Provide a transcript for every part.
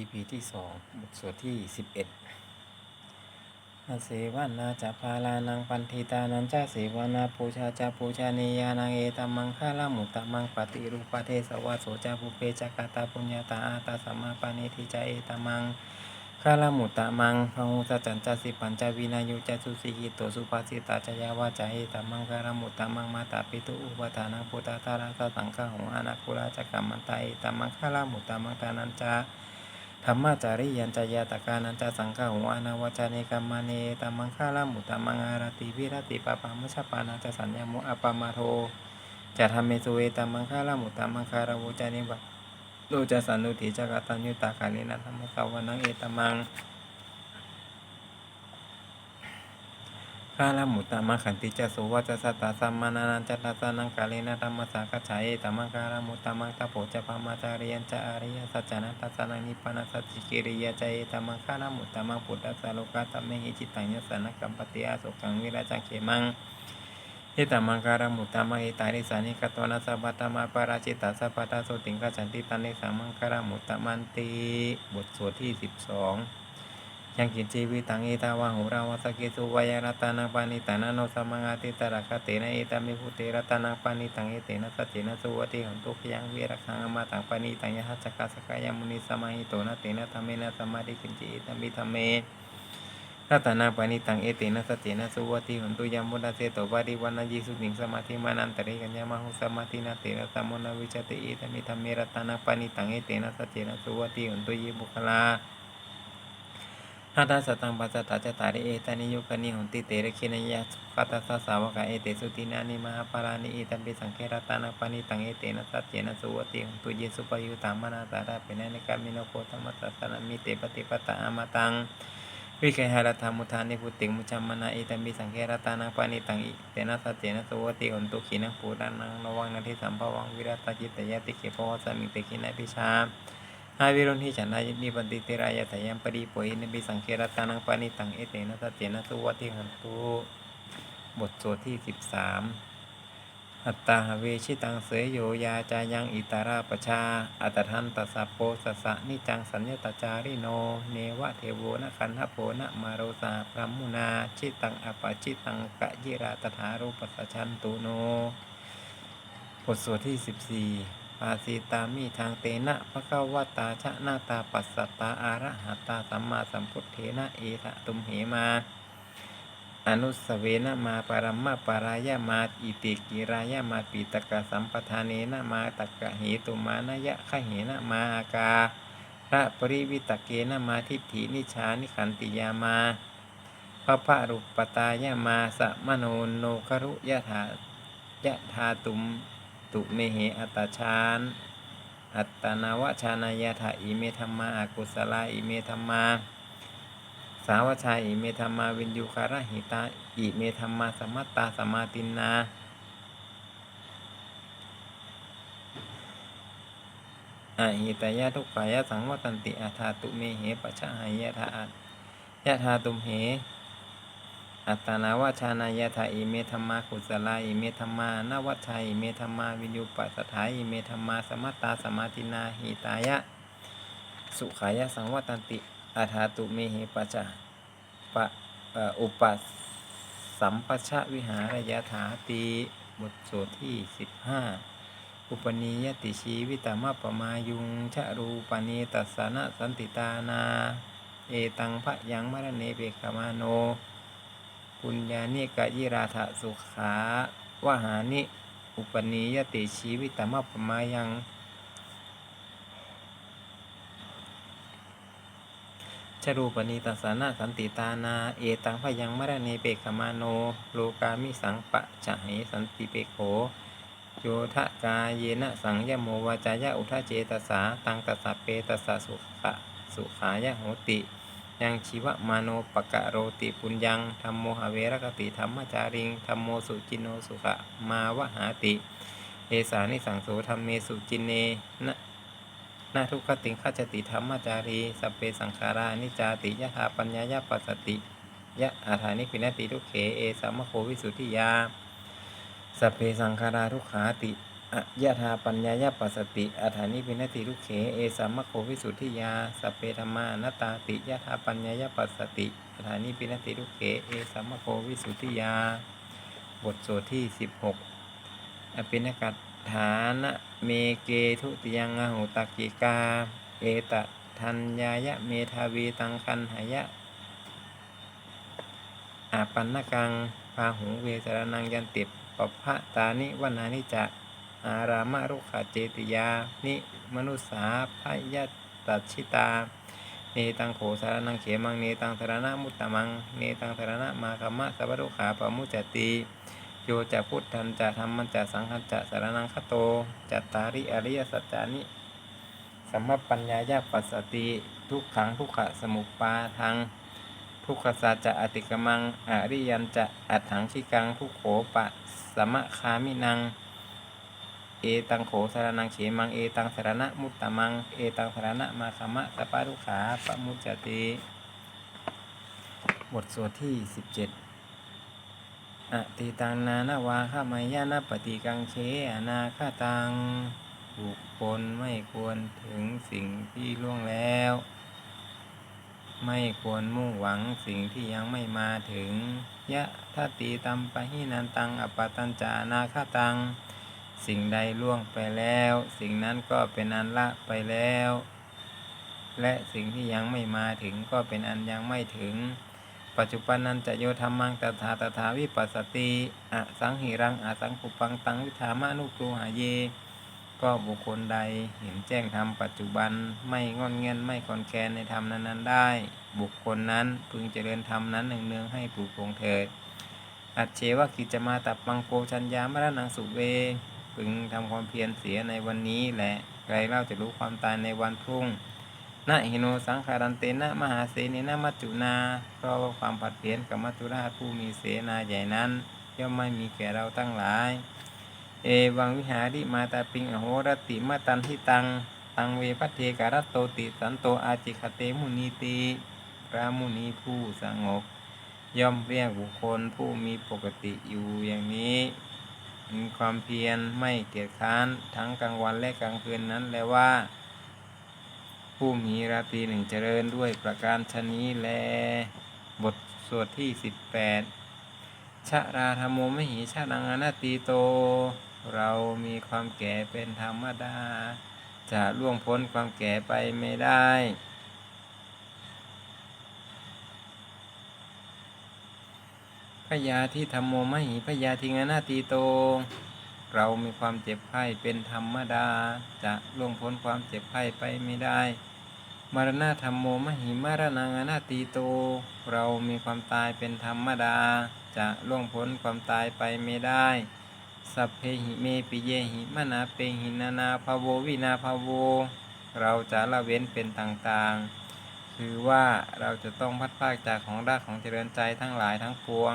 EP ที่สองบทสวดที่สิบเอ็ดอาเสวนาจะพาลานังปันธิตานันจะเสวนาปูชาจะปูชาเนยานังเอตมังคาลามุตตมังปฏิรูปเทสวะโสจะปุเปจักตาปุญญาตาอาตาสัมมาปานิทิจะเอตมังคาลามุตตมังพหุสจันจะสิปัญจวินายุจะสุสิหิโตสุภาสิตาจยาวาจะเอตมังคาลามุตตมังมาตาปิตุอุปทานังพุทธาตาราสสังฆหงอนาคุราจักกัมมันตาเอตมังคาลามุตตมังตานันจา ธรรมจาริยัญจายาตกานันจสังฆหัวนาวจานิกัมมเนตัมังคาลามุตัมังอารติวิรติปะปามุชปานาจสัญญมุอปามาโทจะทำเมสุเวตัมังคาลามุตัมังคาราวุจานิบะโลจะสันนุติจักตัญยุตากาลินัธรรมสาวนังเอตมังาลามุตตมังขันติจะสุวัจสตตาสัมมานานันจะทัสสนังกาเลนะธรรมสากัจฉายตัมมังคาลามุตตมังตะโพจะปามาจาริยัญจะอาริยสัจจนะทัสสนังนิพพานัสสิกิริยาใจตัมมังคาลามุตตมังปุตตะสโลกาตัมเมหิจิตังยสสนกัมปติอาสุขังวิราจังเขมังเอตัมมังการมุตตมังเอตานิสานิกตวนาสัพพตมาปราชิตาสัพพตาโสติงกัจฉันติตันเนสังมังการมุตตมันติบทสวดที่สิบสอง ยังกินจีวิตังเอตาวังหุราวสกิสุวายรัตนังปานิตานาโนสมังอาติตระคเตนะเอตามิพุเตรัตนังปานิตังเอเตนะสัจเจนะสุวัติหันตุขยังวิรักขังอมาตังปานิตังยะหัจจกาสกายมุนิสมาหิโตนะเตนะธรรมเมนะสมาธิกินจิเอตมิธรรมเมรัตนาปานิตังเอเตนะสเจนะสุวัติหันตุยามุนาเสโตปาริวันนายิสุติงสมาธิมานันตริกัญญามหุสมาธินาเตนะสมุนาวิจติเอตามิธรรมเมรัตนาปานิตังเอเตนะสเจนะสุวัติหันตุยิบุคลา นาตาสตังปัสสตาจตาริเอตานิยุคนิหุนติเตระคินยาสุขตัสสาวกะเอเตสุตินานิมหาปารานิเอตัมปิสังเครัตนาปานิตังเอเตนะสเจนะสุวติหันตุเยสุปยุตามานาตาราเปนะนิกามิโนโคตมัสสะนามิเตปฏิปตาอามาตังวิเคหารธรรมุทานิพุติงมุชัมมนาอิตัมบิสังเครตานังปานิตังอิเตนะสัจเจนะสุวติอนตุขีนังปูรานังระวังนาทิสัมภวังวิรัตจิตยติเขปวสมิงเตขินาพิชา อาวิรุณทิฉันนายินิปันติติรายตยัมปริปุยนิบิสังเครตานังปานิตังเอเตนะสัจเจนะสุวติหันตุบทสวดที่สิบสามอัตตาเวชิตังเสยโยยาจายังอิตาราปชา อัตทันตสัพโปสสะนิจังสัญญตจาริโน เนวะเทโวนะคันทโพนะมาโรสาพรหมุนา ชิตังอปาชิตังกะยิราตถารูปสัชชันตุโนบทสวดที่สิบสี่ ปาสีตามีทางเตนะพระเกวตาชะนาตาปัสสตาอาระหัตตาสัมมาสัมพุทเทนะเอทะตุมเหมา อนุสเวนะมาปรัมมาปรายามาอิติกิรายามาปีตกะสัมปทานเนนะมาตักกะเหตุมานยะขะเหนะมาอากาพระปริวิตเกนะมาทิฏฐินิชานิขันติยามาพระพะรุปตายามาสะมโนโนครุยะถายะธาตุม ตุเมเหอัตตาชานอัตนาวชานายะถาอิเมธรรมาอากุศลาอิเมธรรมา สาวชาอิเมธรรมาวินยูคาระหิตาอิเมธรรมาสมัตตาสมาตินาอะหิตายะทุกขายะสังวัตันติอาธาตุเมเหปะชะหายะทาอะยะธาตุมเห อัตนาวชานายะทาอิเมธรรมากุศลาอิเมธรรมานวัชชาอิเมธรรมาวินยูปัสถาอิเมธรรมาสมัตตาสมาตินาหิตายะ สุขายะสังวัตันติอาธาตุเมเหปะชะปะอุปสัมปชะวิหารยะถาติบทสวดที่สิบห้าอุปนิยติชีวิตามะปมายุงชะรูปนีตัสสนะสันติตานา เอตังพระยังมรณเนเปขมาโน ปุญญานิกะยิราธสุขาวหานิ อุปนิยติชีวิตามะปมายัง ชรูปณีตัสสนะสันติตานา เอตังพยังมรณเนเปขมาโน โลกามิสังปะจะเหสันติเปโขโยทะกาเยนะสังยโมวาจายะอุทะเจตสา ตังตัสสะเปตัสสะสุขะสุขายะโหติ ยังชีวมาโนปกะโรติปุญญังธรรมโมหเวรกติธรรมจาริงธรรมโมสุจินโนสุขะมาวหาติเอสานิสังโสธรรมเมสุจินเนนะนาทุกขติงขจติธรรมจารีสเปสังขารานิจาติยะถาปัญญายะปัสติยะอาถานิพินติทุกเขเอสามโควิสุทธิยาสเพสังขาราทุกขาติ ยะธาปัญญายปัสสติอัฐานิพินติทุเข เอสัมมะโควิสุทธิยาสเปธรรมานตาติยะธาปัญญายปัสสติอัฐานิพินติทุเข เอสัมมะโควิสุทธิยา บทสวดที่ 16 อภินกัตฐานะเมเกทุติยังอหุตกิกา เอตทัญญายะเมทาวีตังคันหายะอาปันนกังพาหุงเวสรนังยันติปปะตานิวนานิจะ อารามรุขเจติยา นิมนุสาพยตัชชิตา เนตังโขสารนังเขมัง เนตังสารณะมุตตมัง เนตังสารณะมาคัมมะสัพพทุขาปะมุจจติโยจะพุทธันจะธรรมันจะสังฆันจะสารนังคโตจัตตาริอริยสัจจานิสัมมปัญญายาปัสสติทุกขังทุกขะสมุปปาทังทุกขสัจจะอติกมังอริยันจะอัตถังชิกังทุกโขปะสมะคามินัง เอตังโขสารนังเขมังเอตังสารณะมุตตมังเอตังสารณะมาคมะสปารุขาปะมุจจติบทสวดที่17อติตังนานาวาขามายานาปฏิกังเคอนาคาตังบุคคลไม่ควรถึงสิ่งที่ล่วงแล้ว ไม่ควรมุ่งหวังสิ่งที่ยังไม่มาถึง ยะทัตติตัมปะหินันตังอปปตัญจานาคาตัง สิ่งใดล่วงไปแล้ว สิ่งนั้นก็เป็นอันละไปแล้ว และสิ่งที่ยังไม่มาถึงก็เป็นอันยังไม่ถึง ปัจจุบันนั้นจะโยธรรมังตถาตถาวิปัสสติอสังหิรังอสังคุปังตังวิธามานุกรูหาเย ก็บุคคลใดเห็นแจ้งธรรมปัจจุบันไม่งอนเงียนไม่คอนแคลนในธรรมนั้นๆได้ บุคคลนั้นพึงเจริญธรรมนั้นเนืองให้ปลูกปงเถิดอัจเชวกิจจะมาตับปังโกชัญญามรณังสุเว พึงทำความเพียรเสียในวันนี้แหละใครเล่าจะรู้ความตายในวันพรุ่งนะหิโนสังขารันเตนะมหาเสนีนะมัจจุนา เพราะว่าความผัดเปลี่ยนกับมัจจุราชผู้มีเสนาใหญ่นั้น ย่อมไม่มีแก่เราตั้งหลาย เอวังวิหาริมาตาปิงอโหรติมาตันทิตัง ตังเวพัทเทการตโตติสันโตอาจิคเตมุนีติพระมุนีผู้สงบย่อมเรียกบุคคลผู้มีปกติอยู่อย่างนี้ มีความเพียรไม่เกียจค้านทั้งกลางวันและกลางคืนนั้นแลว่า ผู้มีราตรีหนึ่งเจริญด้วยประการชนี้แลบทสวดที่ 18ชะราธรรมโมมหิชานังอนัตติโต เรามีความแก่เป็นธรรมดา จะล่วงพ้นความแก่ไปไม่ได้ ยาธิธรรมโมมหิพยาธิงอนาตีโต เรามีความเจ็บไข้เป็นธรรมดา จะล่วงพ้นความเจ็บไข้ไปไม่ได้ มรณะธรรมโมมหิมรณังอนาตีโต เรามีความตายเป็นธรรมดา จะล่วงพ้นความตายไปไม่ได้สัพเพหิเมปิเยหิมนาเปหินานาภาโววินาภาโว เราจะละเว้นเป็นต่างๆ คือว่าเราจะต้องพัดพากจากของรักของเจริญใจทั้งหลายทั้งปวง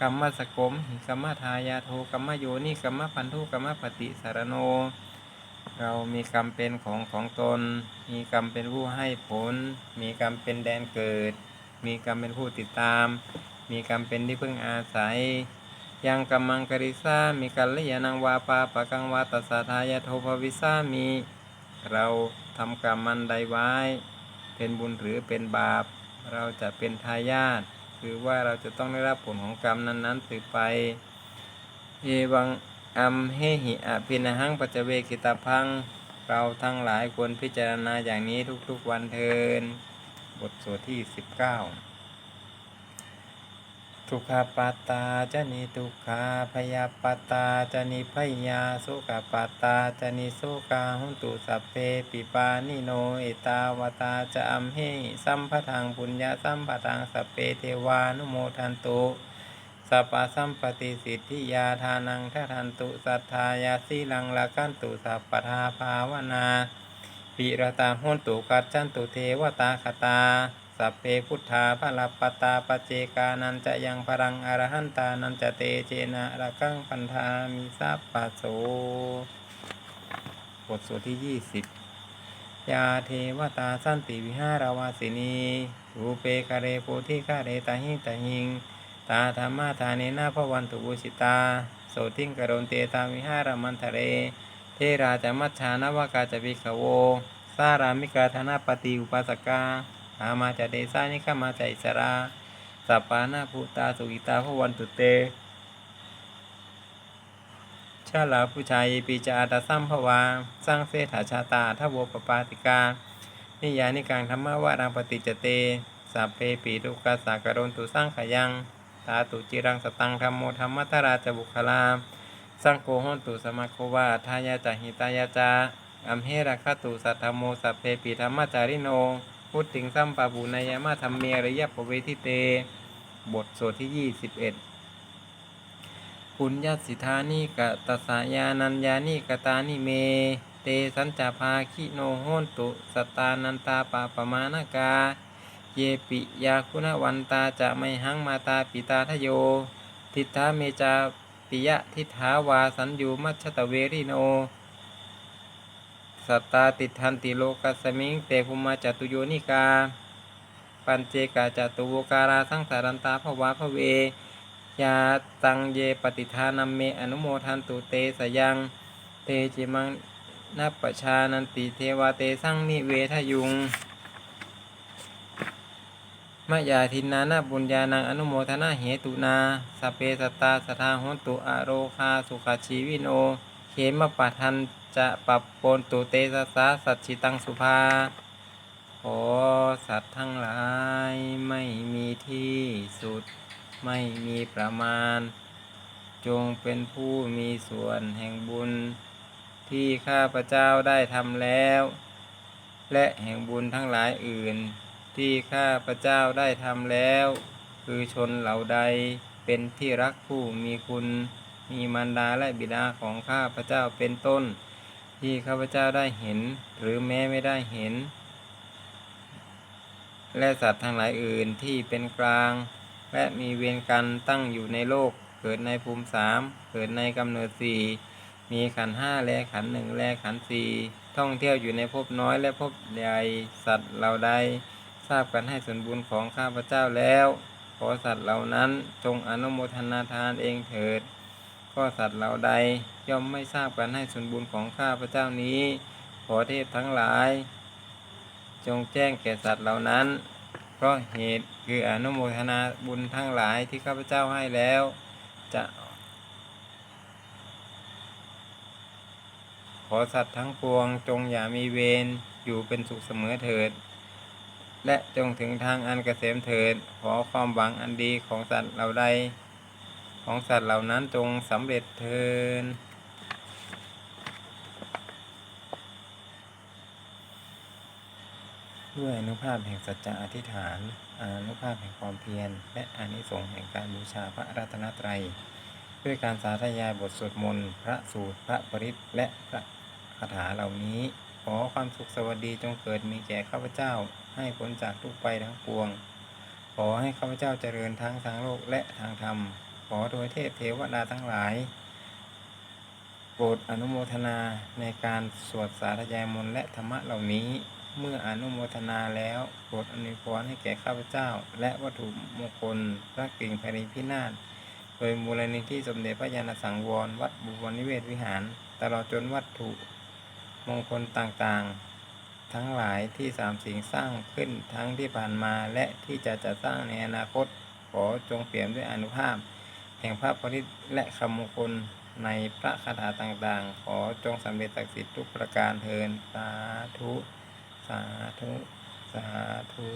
กรรมสกมหิกรรมทายาโทกรรมโยนิกรรมพันธุกรรมปฏิสารโน เรามีกรรมเป็นของของตน มีกรรมเป็นผู้ให้ผล มีกรรมเป็นแดนเกิด มีกรรมเป็นผู้ติดตาม มีกรรมเป็นที่พึ่งอาศัย ยังกรรมังกริสามีกัลยาณังวาปาปะกังวาตัสสะทายาโทภวิสามี เราทำกรรมมันใดไว้ เป็นบุญหรือเป็นบาป เราจะเป็นทายาทคือว่าเราจะต้องได้รับผลของกรรมนั้นๆสืบไป เอวังอัมเฮหิอภินหังปัจเจเวกิตาพัง เราทั้งหลายควรพิจารณาอย่างนี้ทุกๆวันเทิน บทสวดที่ 19 ทุกขปัตตาจนิทุกขาพยาปัตตาจนิพยาสุขปัตตาจนิสุกาหุนตุสัพเพปิปานิโนเอตาวตาจะอัมเหสัมปทางปุญญาสัมปทางสัพเพเทวานุโมทันตุสัพพะสัมปติสิทธิยาทานังทัทันตุสัทธายาสีลังละกันตุสัพปทาภาวนาปิรตาหุนตุกัจจันตุเทวตาคตา สัพเพพุทธาภลัปปตาปเจกานันจะยังพรังอรหันตานันจะเตเจนะระกังพันธามิสัพปะโสบทสวดที่20ยาเทวตาสันติวิหารวาสินีรูเปกะเรโพธิกะเรตาหิตาหิง ตาธรรมาทาเนนาพวันตุบุชิตา โสทิงกรนเตตาวิหารมันทะเร เทราจะมัชชานวากาจะวิขโว สารามิกาธนาปฏิอุปาสกา อามาจะเดสานิกามาจะอิสราสัปปานาภูตาสุกิตาพวันตุเตชาลาผู้ชายปีจาตาสัมภวาสร้างเสถาชาตาทโวปปาติกา นิยานิกังธรรมวารังปฏิจเตสัพเพปีทุกาสากรนตุสร้างขยัง ตาตุจิรังสตังธรรมโมธรรมตราจบุคลาสังโฆโหนตุสมาโควาทายาจาหิตายาจาอัมเหระคตุสัทธโมสัพเพปิธรรมจาริโน พุทธิงสัมปะบุนายามาธรรมเมระยะปเวทิเต บทสวดที่21ปุญญสิทธานิกะตสายานัญญานิกตานิเม เตสัญจาภาคิโนโหนตุสตานันตาปาปมานกา เยปิยาคุณวันตาจะไม่หังมาตาปิตาทโย ทิฏฐาเมจาปิยะทิฏฐาวาสัญญูมัชชตเวริโน สัตตาติทันติโลกัสมิงเตภุมาจตุโยนิกา ปัญเจกาจตุโวการาสังสารันตาภวาภเวยาตังเยปฏิทานัมเมอนุโมทันตุเตสยัง เตจิมังนัปปชานันติเทวาเตสังนิเวทยุงมะยาทินานาบุญญานังอนุโมทนาเหตุนาสเปสตตาสทาโหนตุอโรคาสุขาชีวิโน เขมปะทัน จะปรับปนตุเตสสาสัจฉิตังสุภาขอสัตว์ทั้งหลายไม่มีที่สุดไม่มีประมาณ จงเป็นผู้มีส่วนแห่งบุญ ที่ข้าพเจ้าได้ทำแล้ว และแห่งบุญทั้งหลายอื่น ที่ข้าพเจ้าได้ทำแล้ว คือชนเหล่าใดเป็นที่รักผู้มีคุณ มีมารดาและบิดาของข้าพเจ้าเป็นต้น ที่ข้าพเจ้าได้เห็น หรือแม้ไม่ได้เห็น และสัตว์ทั้งหลายอื่นที่เป็นกลาง และมีเวรกันตั้งอยู่ในโลก เกิดในภูมิสามเกิดในกำเนิดสี่มีขันห้าและขันหนึ่งและขันสี่ท่องเที่ยวอยู่ในภพน้อยและภพใหญ่สัตว์เหล่าใดทราบกันให้ส่วนบุญของข้าพเจ้าแล้ว ขอสัตว์เหล่านั้นจงอนุโมทนาทานเองเถิด ก็สัตว์เหล่าใด ย่อมไม่ทราบกันให้ส่วนบุญของข้าพระเจ้านี้ ขอเทพทั้งหลาย จงแจ้งแก่สัตว์เหล่านั้น เพราะเหตุคืออนุโมทนาบุญทั้งหลายที่ข้าพเจ้าให้แล้ว จะขอสัตว์ทั้งปวงจงอย่ามีเวรอยู่เป็นสุขเสมอเถิด และจงถึงทางอันเกษมเถิด ขอความหวังอันดีของสัตว์เหล่าใด ของสัตว์เหล่านั้นจงสำเร็จเถิดด้วยอนุภาพแห่งสัจจะอธิษฐานอนุภาพแห่งความเพียร และอานิสงส์แห่งการบูชาพระรัตนตรัย ด้วยการสาธยายบทสวดมนต์ พระสูตร พระปริตและพระคาถาเหล่านี้ ขอความสุขสวัสดีจงเกิดมีแก่ข้าพเจ้า ให้พ้นจากทุกไปทั้งปวง ขอให้ข้าพเจ้าเจริญทั้งทางโลกและทางธรรม ขอโดยเทพเทวดาทั้งหลาย โปรดอนุโมทนาในการสวดสาธยายมนต์และธรรมะเหล่านี้ เมื่ออนุโมทนาแล้วโปรดอนุพรให้แก่ข้าพเจ้า และวัตถุมงคลพระกิ่งแผ่นดินพินาศโดยมูลนิธิสมเด็จพระยาณสังวร วัดบุวรนิเวศวิหาร ตลอดจนวัตถุมงคลต่างๆ ทั้งหลายที่สามสิ่งสร้างขึ้นทั้งที่ผ่านมาและที่จะจะสร้างในอนาคต ขอจงเปี่ยมด้วยอนุภาพ แห่งพระปริตและคำมงคลในพระคาถาต่างๆ ขอจงสำเร็จศักดิ์สิทธิ์ทุกประการเทินสาธุ สาธุ สาธุ